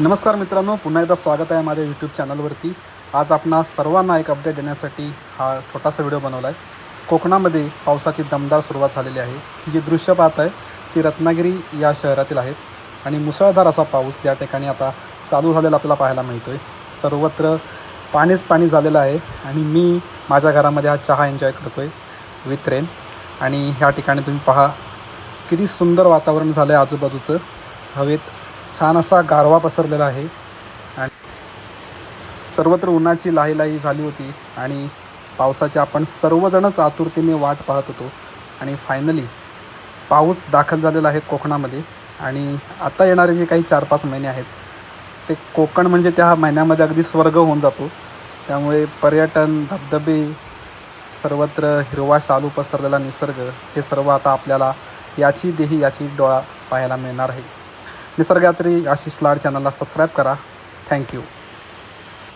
नमस्कार मित्रांनो पुन्हा एकदा स्वागत आहे माझ्या यूट्यूब चॅनलवरती आज आपणा सर्वांना एक अपडेट देण्यासाठी हा छोटासा व्हिडिओ बनवला आहे कोकणामध्ये पावसाची दमदार सुरुवात झालेली आहे. जी दृश्य पाहत आहे ती रत्नागिरी या शहरातील आहेत आणि मुसळधार असा पाऊस या ठिकाणी आता चालू झालेला आपल्याला पाहायला मिळतो आहे सर्वत्र पाणीच पाणी झालेलं आहे आणि मी माझ्या घरामध्ये हा चहा एन्जॉय करतो आहे विथ रेन आणि ह्या ठिकाणी तुम्ही पहा किती सुंदर वातावरण झालं आहे आजूबाजूचं. हवेत छान असा गारवा पसरलेला आहे. आणि सर्वत्र उन्हाची लाही लाही झाली होती आणि पावसाची आपण सर्वजणच आतुरतेने वाट पाहत होतो. आणि फायनली पाऊस दाखल झालेला आहे कोकणामध्ये. आणि आता येणारे जे काही चार पाच महिने आहेत ते कोकण म्हणजे त्या महिन्यामध्ये अगदी स्वर्ग होऊन जातो. त्यामुळे पर्यटन धबधबे सर्वत्र हिरवा शालू पसरलेला निसर्ग हे सर्व आता आपल्याला याची देही याची डोळा पाहायला मिळणार आहे. निसर्गात्री आशिष लाड चॅनलला सबस्क्राईब करा. थँक्यू